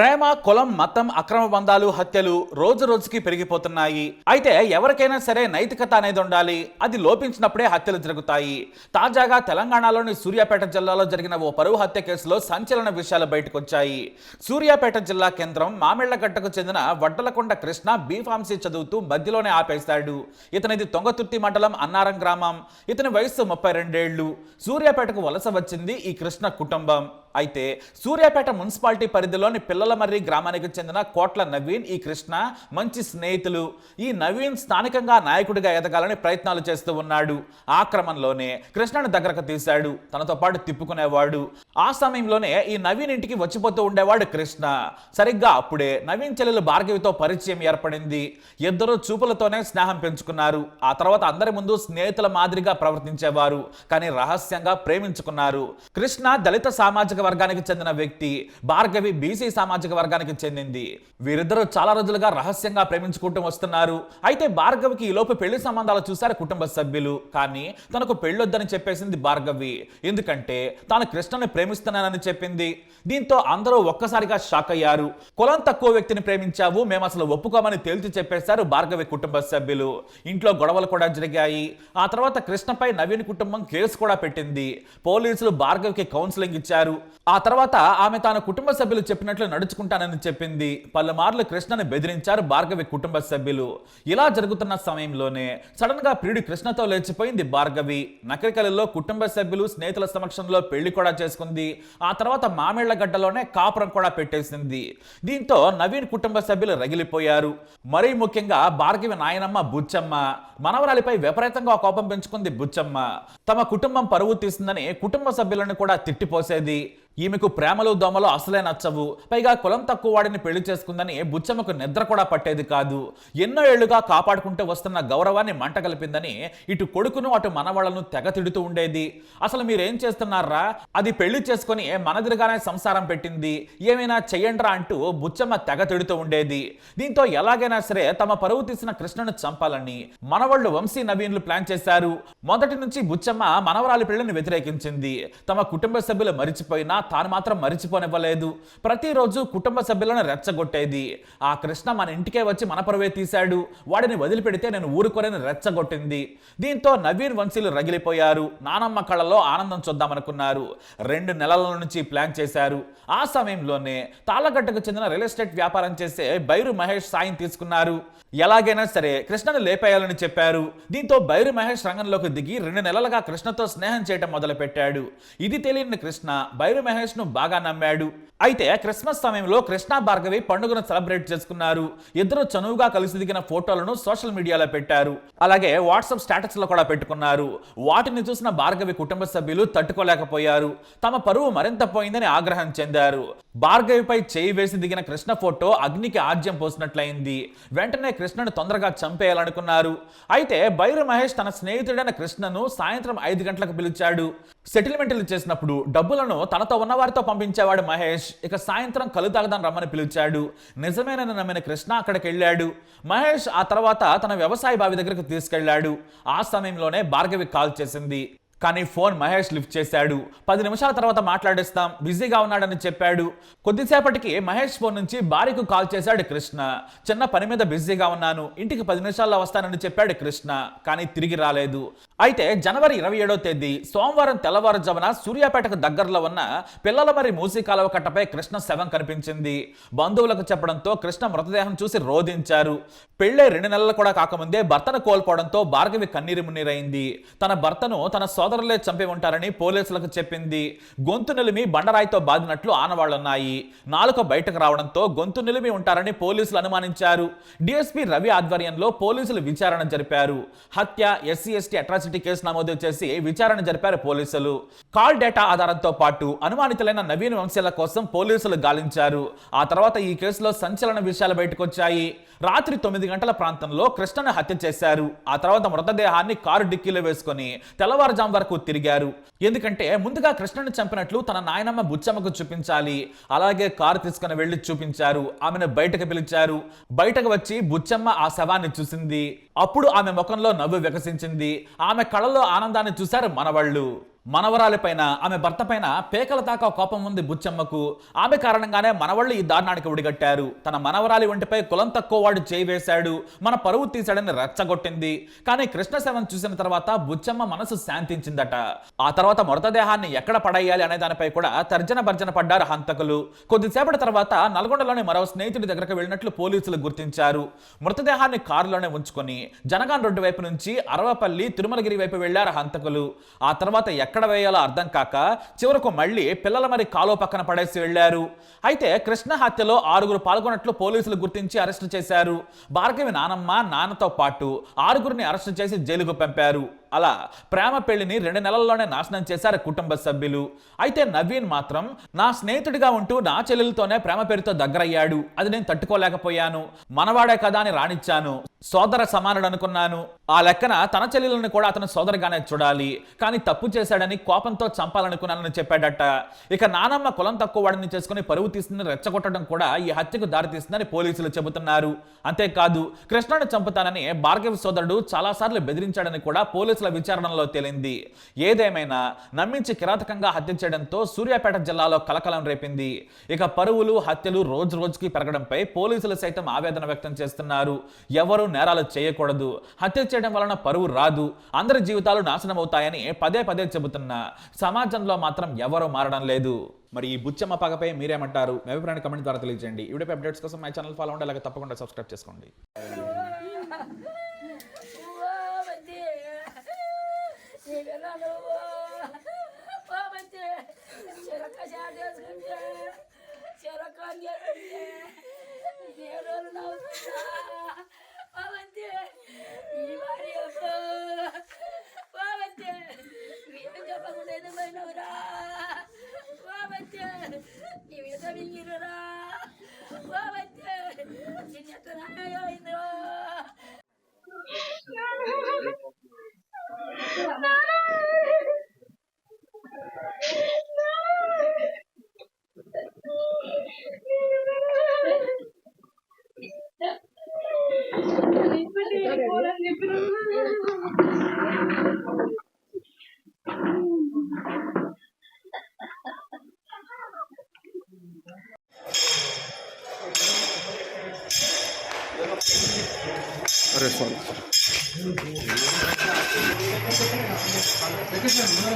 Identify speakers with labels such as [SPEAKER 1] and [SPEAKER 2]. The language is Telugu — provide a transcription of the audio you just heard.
[SPEAKER 1] ప్రేమ కులం మతం అక్రమ బంధాలు హత్యలు రోజు రోజుకి పెరిగిపోతున్నాయి. అయితే ఎవరికైనా సరే నైతికత అనేది ఉండాలి. అది లోపించినప్పుడే హత్యలు జరుగుతాయి. తాజాగా తెలంగాణలోని సూర్యాపేట జిల్లాలో జరిగిన ఓ పరువు హత్య కేసులో సంచలన విషయాలు బయటకు వచ్చాయి సూర్యాపేట జిల్లా కేంద్రం మామిళ్ళగడ్డకు చెందిన వడ్డలకొండ కృష్ణ బీఫార్మసీ చదువుతూ మధ్యలోనే ఆపేశాడు. ఇతనిది తొంగతుర్తి మండలం అన్నారం గ్రామం. ఇతని వయస్సు ముప్పై రెండేళ్ళు. సూర్యాపేటకు వలస వచ్చింది ఈ కృష్ణ కుటుంబం. అయితే సూర్యాపేట మున్సిపాలిటీ పరిధిలోని పిల్లలమర్రి గ్రామానికి చెందిన కోట్ల నవీన్ ఈ కృష్ణ మంచి స్నేహితులు. ఈ నవీన్ స్థానికంగా నాయకుడిగా ఎదగాలని ప్రయత్నాలు చేస్తూ ఉన్నాడు. ఆ క్రమంలోనే కృష్ణను దగ్గరకు తీశాడు. తనతో పాటు తిప్పుకునేవాడు. ఆ సమయంలోనే ఈ నవీన్ ఇంటికి వచ్చిపోతూ ఉండేవాడు కృష్ణ. సరిగ్గా అప్పుడే నవీన్ చెల్లెలు భార్గవితో పరిచయం ఏర్పడింది. ఇద్దరు చూపులతోనే స్నేహం పెంచుకున్నారు. ఆ తర్వాత అందరి ముందు స్నేహితుల మాదిరిగా ప్రవర్తించేవారు. కానీ రహస్యంగా ప్రేమించుకున్నారు. కృష్ణ దళిత సామాజిక వర్గానికి చెందిన వ్యక్తి భార్గవి బీసీ సామాజిక వర్గానికి చెందింది. వీరిద్దరూ చాలా రోజులుగా రహస్యంగా ప్రేమించుకుంటూ వస్తున్నారు. అయితే భార్గవికి ఈ పెళ్ళి సంబంధాలు చూశారు కుటుంబ సభ్యులు. కానీ తనకు పెళ్ళొద్దని చెప్పేసింది భార్గవి. ఎందుకంటే తాను కృష్ణని ప్రేమిస్తున్నానని చెప్పింది. దీంతో అందరూ ఒక్కసారిగా షాక్ అయ్యారు. కులం తక్కువ వ్యక్తిని ప్రేమించావు మేము అసలు ఒప్పుకోమని తేల్చి చెప్పేశారు భార్గవి కుటుంబ సభ్యులు. ఇంట్లో గొడవలు కూడా జరిగాయి. ఆ తర్వాత కృష్ణపై నవీన్ కుటుంబం కేసు కూడా పెట్టింది. పోలీసులు భార్గవికి కౌన్సిలింగ్ ఇచ్చారు. ఆ తర్వాత ఆమె తాను కుటుంబ సభ్యులు చెప్పినట్లు నడుచుకుంటానని చెప్పింది. పలుమార్లు కృష్ణని బెదిరించారు భార్గవి కుటుంబ సభ్యులు. ఇలా జరుగుతున్న సమయంలోనే సడన్గా ప్రియుడి కృష్ణతో లేచిపోయింది భార్గవి. నకరికలలో కుటుంబ సభ్యులు స్నేహితుల సమక్షంలో పెళ్ళి కూడా చేసుకుంది. ఆ తర్వాత మామిళ్ళగడ్డలోనే కాపురం కూడా పెట్టేసింది. దీంతో నవీన్ కుటుంబ సభ్యులు రగిలిపోయారు. మరీ ముఖ్యంగా భార్గవి నాయనమ్మ బుచ్చమ్మ. మనవరాలిపై విపరీతంగా కోపం పెంచుకుంది బుచ్చమ్మ. తమ కుటుంబం పరువు తీస్తుందని కుటుంబ సభ్యులను కూడా తిట్టిపోసేది. ఈమెకు ప్రేమలు దోమలు అసలే నచ్చవు. పైగా కులం తక్కువ వాడిని పెళ్ళి చేసుకుందని బుచ్చమ్మకు నిద్ర కూడా పట్టేది కాదు. ఎన్నో ఏళ్ళుగా కాపాడుకుంటూ వస్తున్న గౌరవాన్ని మంట కలిపిందని ఇటు కొడుకును అటు మనవాళ్ళను తెగ తిడుతూ ఉండేది. అసలు మీరేం చేస్తున్నారా? అది పెళ్ళి చేసుకుని మనదిరిగానే సంసారం పెట్టింది. ఏమైనా చెయ్యండ్రా అంటూ బుచ్చమ్మ తెగ తిడుతూ ఉండేది. దీంతో ఎలాగైనా సరే తమ పరువు తీసిన కృష్ణను చంపాలని మనవాళ్ళు వంశీ నవీన్లు ప్లాన్ చేశారు. మొదటి నుంచి బుచ్చమ్మ మనవరాలి పెళ్ళిని వ్యతిరేకించింది. తమ కుటుంబ సభ్యులు మరిచిపోయినా తాను మాత్రం మరిచిపోనివ్వలేదు. ప్రతిరోజు కుటుంబ సభ్యులను రెచ్చగొట్టేది. ఆ కృష్ణ మన ఇంటికే వచ్చి మన పరువే తీశాడు. వాడిని వదిలిపెడితే నేను ఊరుకోలేని రెచ్చగొట్టింది. దీంతో నవీన్ వంశీలు రగిలిపోయారు. నానమ్మ కళలో ఆనందం చూద్దామనుకున్నారు. రెండు నెలల నుంచి ప్లాన్ చేశారు. ఆ సమయంలోనే తాళ్ళగడ్డకు చెందిన రియల్ ఎస్టేట్ వ్యాపారం చేసే బైరు మహేష్ సాయం తీసుకున్నారు. ఎలాగైనా సరే కృష్ణను లేపేయాలని చెప్పారు. దీంతో బైరు మహేష్ రంగంలోకి దిగి రెండు నెలలుగా కృష్ణతో స్నేహం చేయడం మొదలుపెట్టాడు. ఇది తెలియని కృష్ణ బైరు మహేష్ను బాగా నమ్మాడు. అయితే క్రిస్మస్ సమయంలో కృష్ణ భార్గవి పండుగను సెలబ్రేట్ చేసుకున్నారు. ఇద్దరు చనువుగా కలిసి దిగిన ఫోటోలను సోషల్ మీడియాలో పెట్టారు. అలాగే వాట్సాప్ స్టేటస్లో కూడా పెట్టుకున్నారు. వాటిని చూసిన భార్గవి కుటుంబ సభ్యులు తట్టుకోలేకపోయారు. తమ పరువు మరింత పోయిందని ఆగ్రహం చెందారు. భార్గవిపై చేయి వేసి దిగిన కృష్ణ ఫోటో అగ్నికి ఆజ్యం పోసినట్లయింది. వెంటనే కృష్ణను తొందరగా చంపేయాలనుకున్నారు. అయితే బైరు మహేష్ తన స్నేహితుడైన కృష్ణను సాయంత్రం ఐదు గంటలకు పిలిచాడు. సెటిల్మెంట్లు చేసినప్పుడు డబ్బులను తనతో ఉన్నవారితో పంపించేవాడు మహేష్. ఇక సాయంత్రం కలు తాగదాన్ని రమ్మని పిలిచాడు. నిజమేనని నమ్మిన కృష్ణ అక్కడికి వెళ్ళాడు మహేష్ ఆ తర్వాత తన వ్యవసాయ బావి దగ్గరకు తీసుకెళ్ళాడు ఆ సమయంలోనే భార్గవి కాల్ చేసింది. కానీ ఫోన్ మహేష్ లిఫ్ట్ చేశాడు. పది నిమిషాల తర్వాత మాట్లాడిస్తాం. బిజీగా ఉన్నాడని చెప్పాడు. కొద్దిసేపటికి మహేష్ ఫోన్ నుంచి భార్యకు కాల్ చేశాడు కృష్ణ. చిన్న పని మీద బిజీగా ఉన్నాను. ఇంటికి పది నిమిషాల్లో వస్తానని చెప్పాడు కృష్ణ. కానీ తిరిగి రాలేదు. అయితే జనవరి ఇరవై ఏడో తేదీ సోమవారం తెల్లవారుజామున సూర్యాపేటకు దగ్గరలో ఉన్న పిల్లల మరి మూసి కాలువ కట్టపై కృష్ణ శవం కనిపించింది. బంధువులకు చెప్పడంతో కృష్ణ మృతదేహం చూసి రోధించారు. పెళ్ళే రెండు నెలలు కూడా కాకముందే భర్తను కోల్పోవడంతో భార్గవి కన్నీరు మున్నీరైంది. తన భర్తను తన సోదరులే చంపి ఉంటారని పోలీసులకు చెప్పింది. గొంతు నిలిమి బండరాయితో బాదినట్లు ఆనవాళ్ళున్నాయి నాలుక బయటకు రావడంతో గొంతు నిలిమి ఉంటారని పోలీసులు అనుమానించారు. డిఎస్పీ రవి ఆధ్వర్యంలో పోలీసులు విచారణ జరిపారు. హత్య ఎస్సీ ఎస్టీ అట్రాసిటీ కేసు నమోదు చేసి విచారణ జరిపారు పోలీసులు. కాల్ డేటా ఆధారంతో పాటు అనుమానితులైన నవీన్ వంశీల కోసం పోలీసులు గాలించారు. ఆ తర్వాత ఈ కేసులో సంచలన విషయాలు బయటకొచ్చాయి. రాత్రి తొమ్మిది గంటల ప్రాంతంలో కృష్ణను హత్య చేశారు. ఆ తర్వాత మృతదేహాన్ని కారు డిక్కీలో వేసుకొని తెల్లవారుజాము వరకు తిరిగారు. ఎందుకంటే ముందుగా కృష్ణను చంపినట్లు తన నాయనమ్మ బుచ్చమ్మకు చూపించాలి. అలాగే కారు తీసుకుని వెళ్ళి చూపించారు. ఆమెను బయటకు పిలిచారు. బయటకు వచ్చి బుచ్చమ్మ ఆ శవాన్ని చూసింది. అప్పుడు ఆమె ముఖంలో నవ్వు వికసించింది. ఆమె కళలో ఆనందాన్ని చూశారు మనవాళ్ళు. మనవరాలిపైన ఆమె భర్త పైన పేకల దాకా కోపం ఉంది బుచ్చమ్మకు. ఆమె కారణంగానే మనవళ్ళు ఈ దారుణానికి ఒడిగట్టారు. తన మనవరాలి ఒంటిపై కులం తక్కువ వాడు చేయి వేశాడు మన పరువు తీశాడని రెచ్చగొట్టింది. కానీ కృష్ణశవం చూసిన తర్వాత బుచ్చమ్మ మనసు శాంతించిందట. ఆ తర్వాత మృతదేహాన్ని ఎక్కడ పడేయాలి అనే దానిపై కూడా తర్జన భర్జన పడ్డారు హంతకులు. కొద్దిసేపటి తర్వాత నల్గొండలోని మరో స్నేహితుడి దగ్గరకు వెళ్ళినట్లు పోలీసులు గుర్తించారు. మృతదేహాన్ని కారులోనే ఉంచుకొని జనగాన్ రోడ్డు వైపు నుంచి అరవపల్లి తిరుమలగిరి వైపు వెళ్ళారు హంతకులు. ఆ తర్వాత ఎక్కడ వేయాలో అర్థం కాక చివరకు మళ్ళీ పిల్లల మరి కాలో పక్కన పడేసి వెళ్ళారు అయితే కృష్ణ హత్యలో ఆరుగురు పాల్గొన్నట్లు పోలీసులు గుర్తించి అరెస్టు చేశారు. భార్గవి నానమ్మ నాన్నతో పాటు ఆరుగురిని అరెస్టు చేసి జైలుకు పంపారు. అలా ప్రేమ పెళ్ళిని రెండు నెలల్లోనే నాశనం చేశారు కుటుంబ సభ్యులు. అయితే నవీన్ మాత్రం నా స్నేహితుడిగా ఉంటూ నా చెల్లెలతోనే ప్రేమ పేరుతో దగ్గరయ్యాడు. అది నేను తట్టుకోలేకపోయాను. మనవాడే కదా అని రానిచ్చాను సోదర సమానుడు అనుకున్నాను. ఆ లెక్కన తన చెల్లెలను కూడా అతను సోదరిగానే చూడాలి. కానీ తప్పు చేశాడని కోపంతో చంపాలనుకున్నానని చెప్పాడట. ఇక నానమ్మ కులం తక్కువ వాడిని చేసుకుని పరువు తీస్తుందని రెచ్చగొట్టడం కూడా ఈ హత్యకు దారితీస్తుందని పోలీసులు చెబుతున్నారు. అంతేకాదు కృష్ణను చంపుతానని భార్గవి సోదరుడు చాలాసార్లు బెదిరించాడని కూడా పోలీసులు విచారణలో తేలింది. ఏదేమైనా నమ్మించి కిరాతకంగా హత్య చేయడంతో సూర్యాపేట జిల్లాలో కలకలం రేపింది. ఇక పరువులు హత్యలు రోజు రోజుకి పెరగడంపై పోలీసులు సైతం ఆవేదన వ్యక్తం చేస్తున్నారు. ఎవరు నేరాలు చేయకూడదు. హత్య చేయడం వలన పరువు రాదు. అందరి జీవితాలు నాశనం అవుతాయని పదే పదే చెబుతున్నా. సమాజంలో మాత్రం ఎవరు మారడం లేదు. మరి ఈ బుచ్చమ్మ పగపై మీరేమంటారు? మీ అభిప్రాయాన్ని కమెంట్ ద్వారా తెలియజేయండి. ఇవిడే అప్డేట్స్ కోసం మై ఛానల్ ఫాలో అవ్వండి. అలాగే తప్పకుండా సబ్స్క్రైబ్ చేసుకోండి.
[SPEAKER 2] చెప్పండి